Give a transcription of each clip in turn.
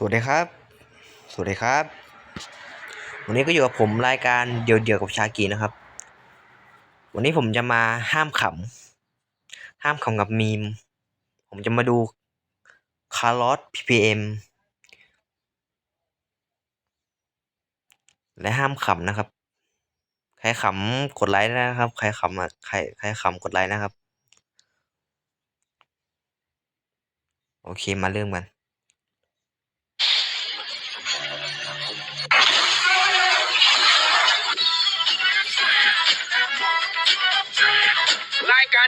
สวัสดีครับ สวัสดีครับ วันนี้ก็อยู่กับผมรายการเดี่ยวเดี่ยวกับชากีนะครับ วันนี้ผมจะมาห้ามขำ ห้ามขำกับมีม ผมจะมาดูคาร์ลอส ppm และห้ามขำนะครับ ใครขำกดไลค์นะครับ ใครขำอะใครใครขำกดไลค์นะครับ โอเคมาเริ่มกัน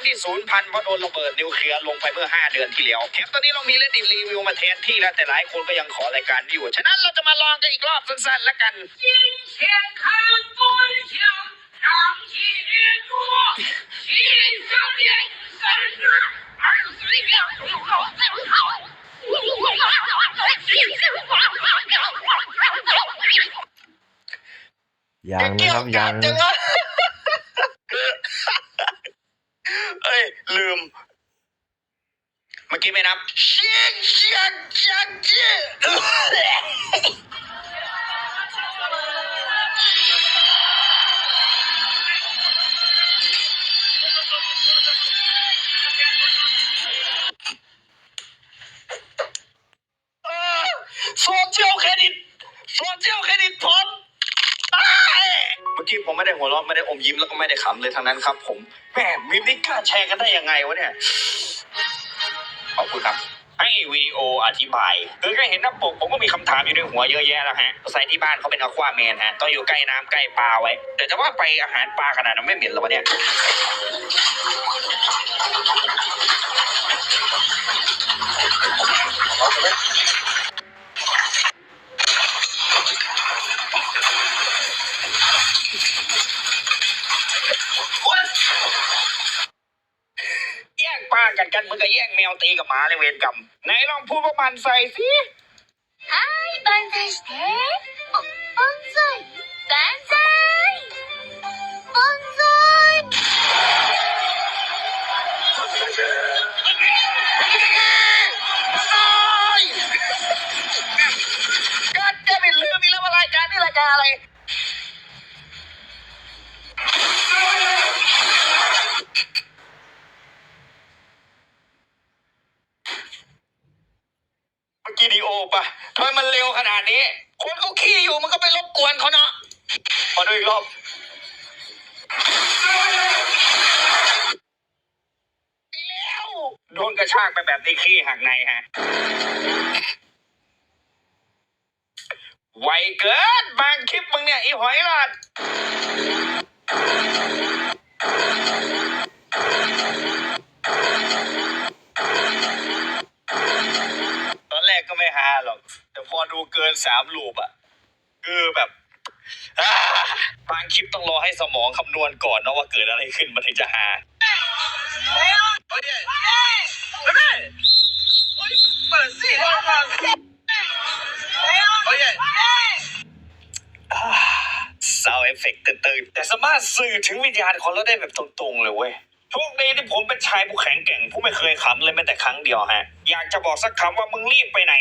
ที่ศูนย์พันเพราะโดนระเบิดนิวเคลียร์ลงไปเมื่อ 5 เดือนที่แล้วแถมตอนนี้เรามีเล่นดิรีวิวมาแทนที่แล้วแต่หลายคนก็ยังขอรายการอยู่ ฉะนั้นเราจะมาลองกันอีกรอบสั้นๆแล้วกันเสียงเสรียนรู้วกันยังที่ยังนะครับยัง เมื่อกี้ไม่นับเชียเชียเชียเชียโซเชียลเครดิตโซเชียลเครดิตผมอ้ายเมื่อกี้ผมไม่ได้หัวเราะไม่ได้อมยิ้มแล้วก็ไม่ได้ขำเลยทั้งนั้นครับ ผมแหมมิมนี่กล้าแชร์กันได้ยังไงวะเนี่ย คุณครับ ให้วิดีโออธิบายคือก็เห็นหน้าปกผมก็มีคำถามอยู่ในหัวเยอะแยะแล้วฮะใส่ที่บ้านเขาเป็นอควาแมนฮะต้องอยู่ใกล้น้ำใกล้ปลาไว้ แต่จะว่าไปอาหารปลาขนาดนั้นไม่เหม็นหรอวะเนี่ย มือนกับแย่งแมวตีกับหมาเลยเวรกรรมไหนลองพูดว่ามันใส่สิ はい、万歳して。あ、万歳。万歳。万歳。 ก็ไปรบกวนเขาเนาะขอดูอีกรอบไอ้แล้วโดนกระชากไปแบบนี้ขี้หักในฮะ ไวเกินบางคลิปมึงเนี่ย อีหอยหลอดตอนแรกก็ไม่ฮาหรอก แต่พอดูเกินสามลูปอะ คือแบบอ่าบางคลิปต้องรอให้สมองคำนวณก่อนนะว่าเกิดอะไรขึ้นมันถึงจะฮาซาวเอฟเฟกต์ตื่นๆแต่สามารถสื่อถึงวิญญาณของเราได้แบบตรงๆเลยเว้ยโชคดีที่ผมเป็นชายผู้แข็งแกร่งผู้ไม่เคยขำเลยแม้แต่ครั้งเดียวฮะ อยากจะบอกสักคำว่ามึงรีบไปไหน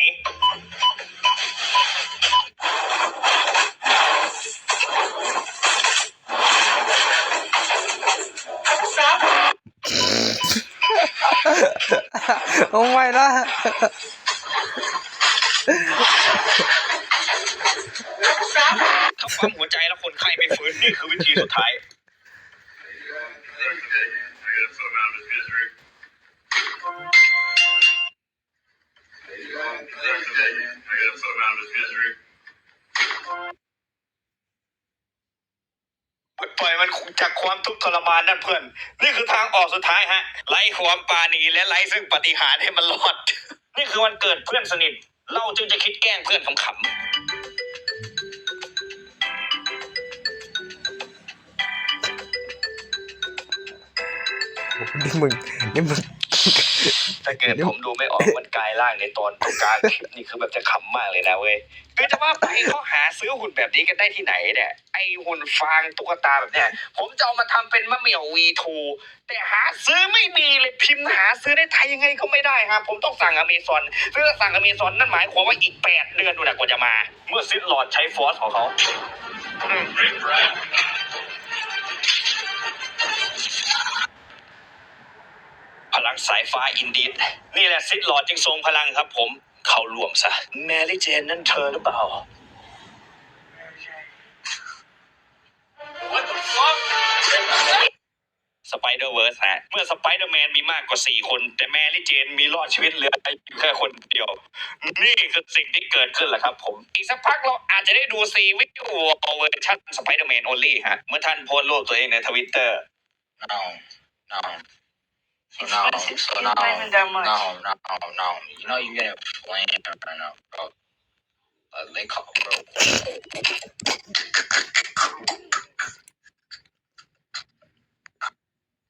โอ้ไม่นะถ้าปั๊มหัวใจแล้วคนไข้ไม่ฟื้นนี่คือวิธีสุดท้าย ปล่อยมันจากความทุกข์ทรมานนั่นเพื่อน นี่คือทางออกสุดท้ายฮะไล่ความปาณีและไล่ซึ่งปฏิหารให้มันรอด นี่คือวันเกิดเพื่อนสนิท เราจึงจะคิดแกล้งเพื่อนขำนี่มึงนี่มึง ถ้าเกิดผมดูไม่ออกมันกลายร่างในตอนตรงกลางคลิปนี่คือแบบจะขำมากเลยนะเว้ยคือจะว่าไปเขาหาซื้อหุ่นแบบนี้กันได้ที่ไหนเนี่ยไอหุ่นฟางตุ๊กตาแบบเนี้ยผมจะเอามาทำเป็นมะเหมี่ยว V2 แต่หาซื้อไม่มีเลยพิมพ์หาซื้อได้ไทยยังไงก็ไม่ได้ครับผมต้องสั่งอเมซอนซึ่งถ้าสั่งอเมซอนนั่นหมายความว่าอีกแปดเดือนดูนะกว่าจะมา เมื่อซิดหลอดใช้ฟอสของเขา ลังสายฟ้าอินดีดนี่แหละซิดหลอดจึงทรงพลังครับผมเขารวมซะ แมรี่เจนนั่นเธอหรือเปล่า สไปเดอร์เวิร์สฮะ เมื่อสไปเดอร์แมนมีมากกว่า 4 คน แต่แมรี่เจนมีรอดชีวิตเหลืออยู่แค่คนเดียว นี่คือสิ่งที่เกิดขึ้นแหละครับผม อีกสักพักเราอาจจะได้ดูซีวิดีโอเวอร์ชันสไปเดอร์แมนโอลี่ฮะ เมื่อท่านโพสต์รูปตัวเองในทวิตเตอร์ No, no. So now, Expensive. so It's now, not even that much. no, no, no. You know you getting flamed right now, bro. Uh, they call, bro.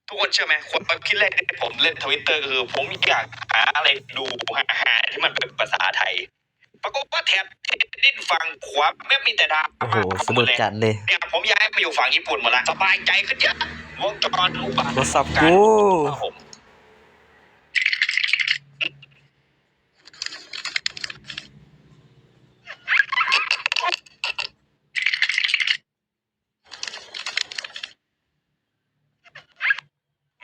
ทุกคนเชื่อไหมความคิดแรกที่ผมเล่นทวิตเตอร์คือ ผมอยากหาอะไรดูหาหาที่มันเป็นภาษาไทย ปรากฏว่าแถบดิ้นฝั่งขวาไม่มีแต่ดาวโอ้โหสะดุดจัดเลยเนี่ยผมย้ายมาอยู่ฝั่งญี่ปุ่นหมดละสบายใจขึ้นเยอะวงจรอุบาทโทรศัพท์การกู ครับผมไ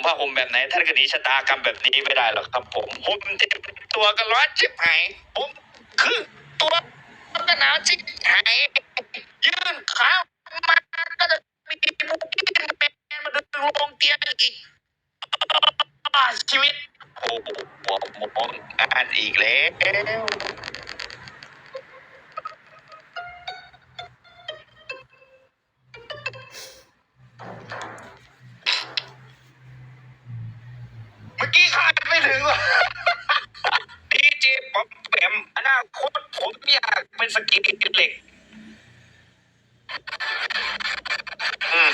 มผ้าห่มแบบไหนท่านก็หนีชะตากรรมแบบนี้ไม่ได้หรอกครับผมห่มเต็มตัวก็ร้อนชิบหายผมคือตัวก็หนาวชิบหายยื่นขามาก็จะมีบุกี้แมนมาดึงลงเตียงอีกชีวิตโอ้โหหมองอ่านอีกแล้ว กี้คาดไม่ถึงว่ะดีเจป๊อปแปมอนาคตผมอยากเป็นสกีเหล็กอืม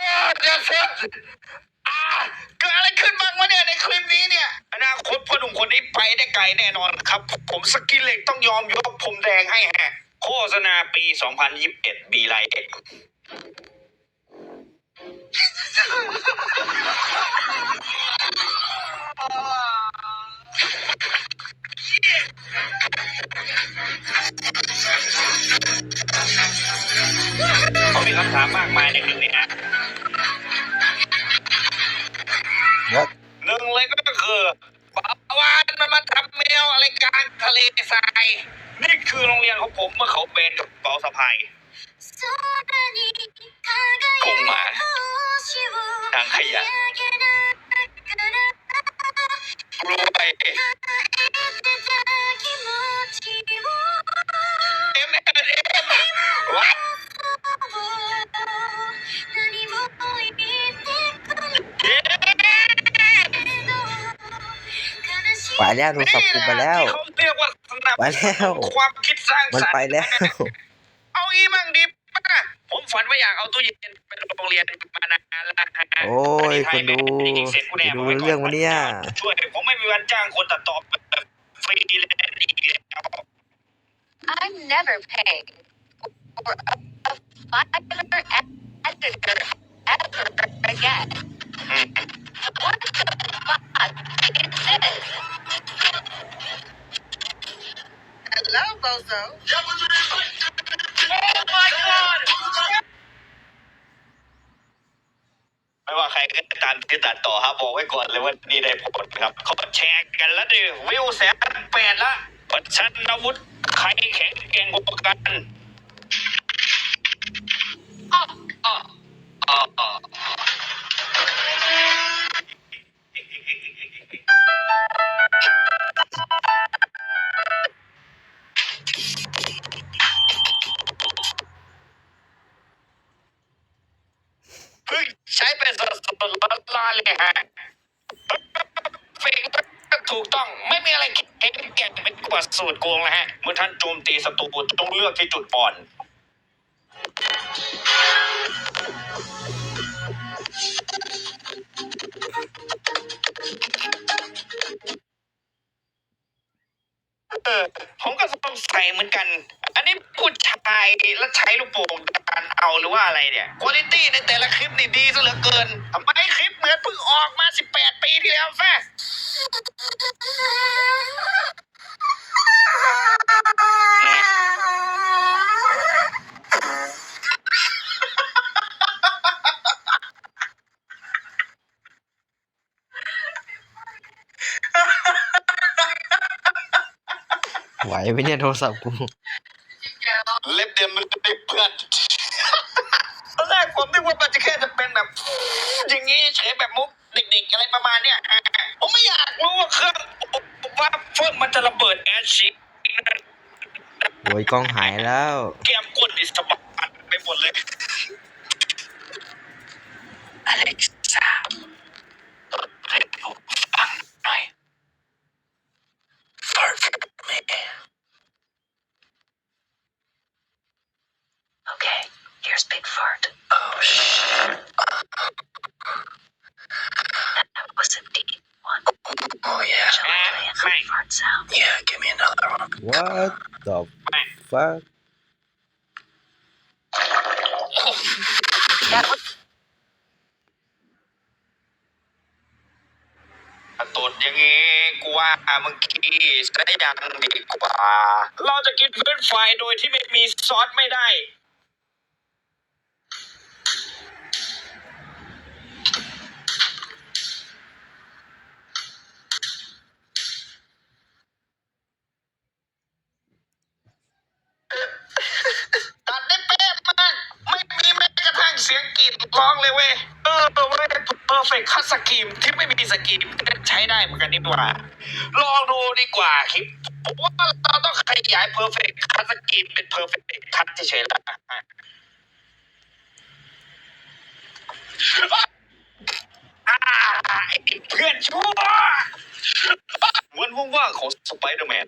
อ่าเดี๋ยวเสร็จอ่าเกิดอะไรขึ้นบ้างวะเนี่ยในคลิปนี้เนี่ย อนาคตพ่อหนุ่มคนนี้ไปได้ไกลแน่นอนครับ ผมสกินเหล็กต้องยอมยกผมแดงให้ฮะโฆษณาปี 2021บีไลท์ มีคำถามมากมายในคลิปนี้นะ What? หนึ่งเลยก็คือปลาวานมันมาทำแมวอะไรกลางทะเลทราย นี่คือโรงเรียนของผมเมื่อเขาเป็นกระเป๋าสะพายคงมาทางขยะรวย ไปแล้วโทรศัพท์กูไปแล้วนี่หะที่เขาเรียกว่าสนับไปแล้ว ความคิดสร้างมันสรรค์ ไปแล้ว เอางี้มั่งดิป่ะผมฝันว่าอยากเอาตู้เย็นไปโรงเรียนมานานแล้วฮะโอ้ยคนดูดูเรื่องวะเนี่ย ช่วยผมไม่มีวันจ้างคนตัดต่อแบบฟรีแลนซ์อีกแล้ว I'm never paying for a, a filer editor ever again. What the fuck is this? Hello, Bozo. Oh my god ไม่ว่าใครก็ตามที่ตัดต่อครับบอกไว้ก่อนเลยว่านี่ได้ผลครับเขาแชร์กันแล้วดิวิวแสนแปดละประชันอาวุธใครแข็งแกร่งกว่ากันอ้ออ้ออ้ออ้อ ช้เป็นสัดส่วนลดลอนเลยฮะเฟกถูกต้องไม่มีอะไรเก่งแก่งเป็นกว่าสูตรโกงแล้วฮะ เมื่อท่านโจมตีศัตรูต้องเลือกที่จุดอ่อน เออผมก็สงสัยเหมือนกัน อันนี้พูด แล้วใช้ลูกโป่งการเอาหรือว่าอะไรเนี่ยคุณภาพในแต่ละคลิปนี่ดีซะเหลือเกินทำไมคลิปเหมือนเพิ่งออกมา 18 ปีที่แล้วแฟไหวไหมเนี่ยโทรศัพท์กู เล็บเดียวมันได้เพื่อนตอนแรกผมนึกว่ามันจะแค่จะเป็นแบบ อย่างนี้เฉยแบบมุกเด็กๆอะไรประมาณเนี้ยผมไม่อยากรู้ว่าเครื่องว่าเฟิร์มมันจะระเบิดแอชชิโอ้ยกล้องหายแล้ว แก้มก้นดิสบัดไปหมดเลย อเล็กซ่าให้ผมฟังหน่อย Perfect man Okay, here's Big Fart. Oh shit That was a deep one. Oh yeah Shall I play a good fart sound? Yeah give me another one What the fuck That was ตูดอย่างงี้กูว่ามึงขี้ซะยังดีกว่า เราจะกินเฟรนช์ฟรายโดยที่ไม่มีซอสไม่ได้ ตัดได้เป๊ะมากไม่มีแม้กระทั่งเสียงกรีดร้องเลยเว้ย เออเว้ย เพอร์เฟกต์คัสกีมที่ไม่มีสกีมใช้ได้เหมือนกันนี่หว่า ลองดูดีกว่าคลิปผมว่าเราต้องขยายเพอร์เฟกต์คัสกีมเป็นเพอร์เฟกต์คัสเฉยๆละอ่าไอ้เพื่อนชั่ววันว่างๆของสไปเดอร์แมน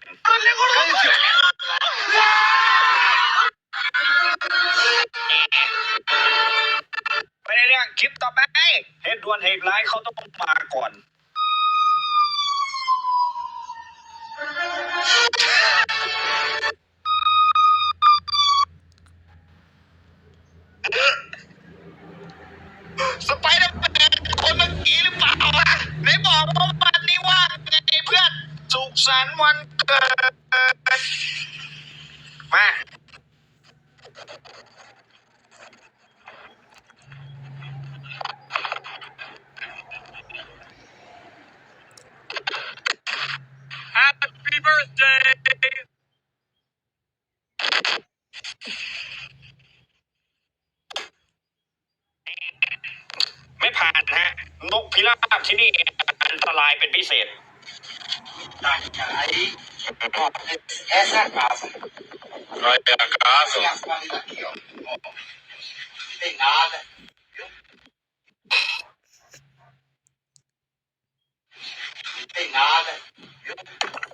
ไปเรื่องคลิปต่อไปเหตุด่วนเหตุร้ายเขาต้องมาก่อน สไปเดอร์แมนคนเมื่อกี้หรือเปล่าวะไหนบอกว่าวันนี้ว่างไงเพื่อน สุขสันต์วันเกิด มา Happy birthday ไม่ผ่านฮะนกพิราบที่นี่อันตรายเป็นพิเศษ Vai a casa. Tem nada. Não tem nada.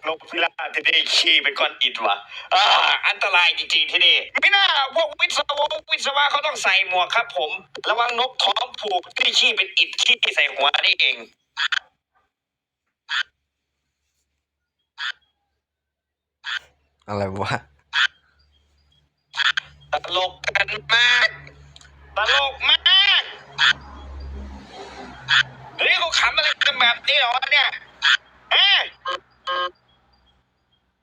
นกพิราบที่นี่ขี้เป็นก้อนอิฐว่ะอ่าอันตรายจริงๆที่นี่ ไม่น่าพวกวิศวะวิศวะเขาต้องใส่หมวกครับ ผม ระวังนกท้องผูกที่ขี้เป็นอิฐขี้ใส่หัวนี่เองอะไรวะตลกกันมากตลกมากเฮ้ยเขาขำอะไรกันแบบนี้เหรอวะเนี่ยเอ๊ะ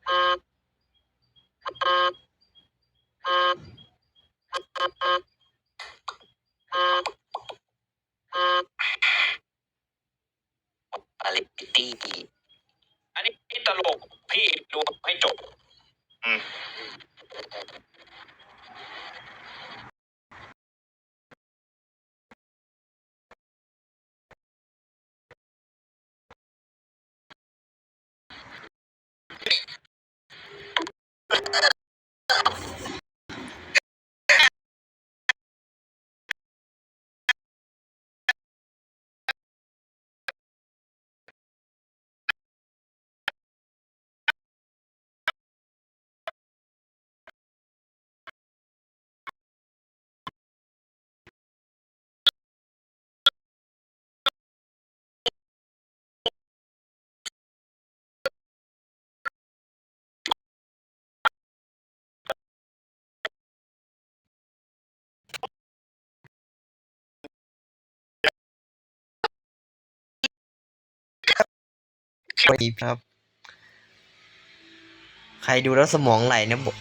Thank you. ครับ ใครดูแล้วสมองไหลนะบอก